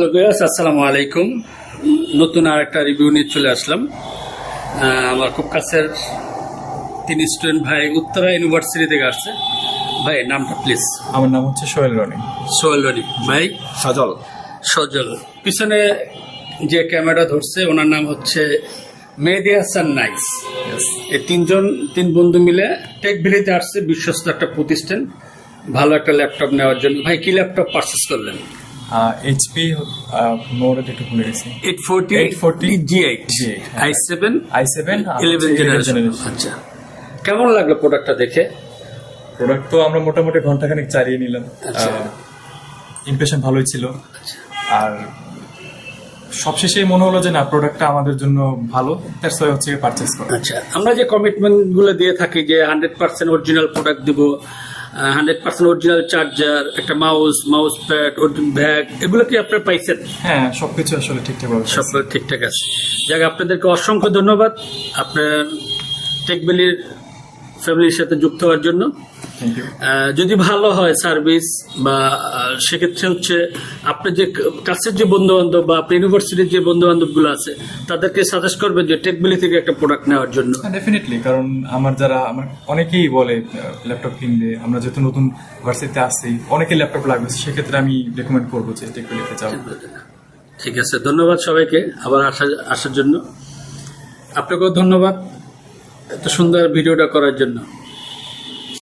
Hello বিয়াস আসসালামু আলাইকুম। নতুন আর একটা রিভিউ নিয়ে চলে আসলাম। আমার খুব কাছের তিন স্টুডেন্ট ভাই উত্তরা ইউনিভার্সিটি থেকে আসছে। ভাই নামটা প্লিজ আমার নাম হচ্ছে সোহেল রনি। সোহেল রনি। ভাই? সাজল। সজল। পিছনে যে ক্যামেরা ধরছে ওনার নাম হচ্ছে মেহেদি হাসান নাইস। এই তিনজন তিন বন্ধু মিলে টেক ভিলিতে আসছে বিশ্বস্ত একটা প্রতিষ্ঠান। ভালো একটা ল্যাপটপ নেওয়ার জন্য। ভাই কি ল্যাপটপ পারচেস করলেন? নোরেট একটু ভুলে গেছি eight forty 840 G eight G8 I seven I seven eleven generation আচ্ছা। কেমন লাগল প্রোডাক্টটা দেখে? প্রোডাক্ট তো আমরা মোটামুটি ঘন্টাখানেক চালিয়ে নিলাম। আচ্ছা। ইমপ্রেশন ভালোই ছিল। আর সবশেষে মনে হলো যে না প্রোডাক্টটা আমাদের জন্য ভালো। দ্যাটস ওয়াই হচ্ছে পারচেস করা। আচ্ছা। আমরা যে কমিটমেন্টগুলো দিয়ে থাকি যে হান্ড্রেড পার্সেন্ট অরিজিনাল প্রোডাক্ট দিব হান্ড্রেড পার্সেন্ট অরিজিনাল চার্জার একটা মাউস মাউস প্যাড ব্যাগ এগুলো কি আপনারা পাইছেন? হ্যাঁ সবকিছু আসলে ঠিকঠাক ভাবে সব ঠিকঠাক আছে। যাক আপনাদেরকে অসংখ্য ধন্যবাদ আপনার টেকবেলির ফ্যামিলির সাথে যুক্ত হওয়ার জন্য। যদি ভালো হয় সার্ভিস বা সেক্ষেত্রে হচ্ছে আপনার যে কাছের যে বন্ধু বান্ধব বা আপনার ইউনিভার্সিটির যে বন্ধু বান্ধবগুলো আছে তাদেরকে সাজেস্ট করবেন যে টেকবিলি থেকে একটা প্রোডাক্ট নেওয়ার জন্য। ডেফিনেটলি কারণ আমার যারা আমার অনেকেই বলে ল্যাপটপ কিনবে আমরা যেহেতু নতুন ভার্সিটিতে আসছি অনেকে ল্যাপটপ লাগবে সেক্ষেত্রে আমি রেকমেন্ড করব যে টেকবিলিতে যাও। ঠিক আছে ধন্যবাদ সবাইকে আবার আসা আসার জন্য। আপনাকেও ধন্যবাদ এত সুন্দর ভিডিওটা করার জন্য।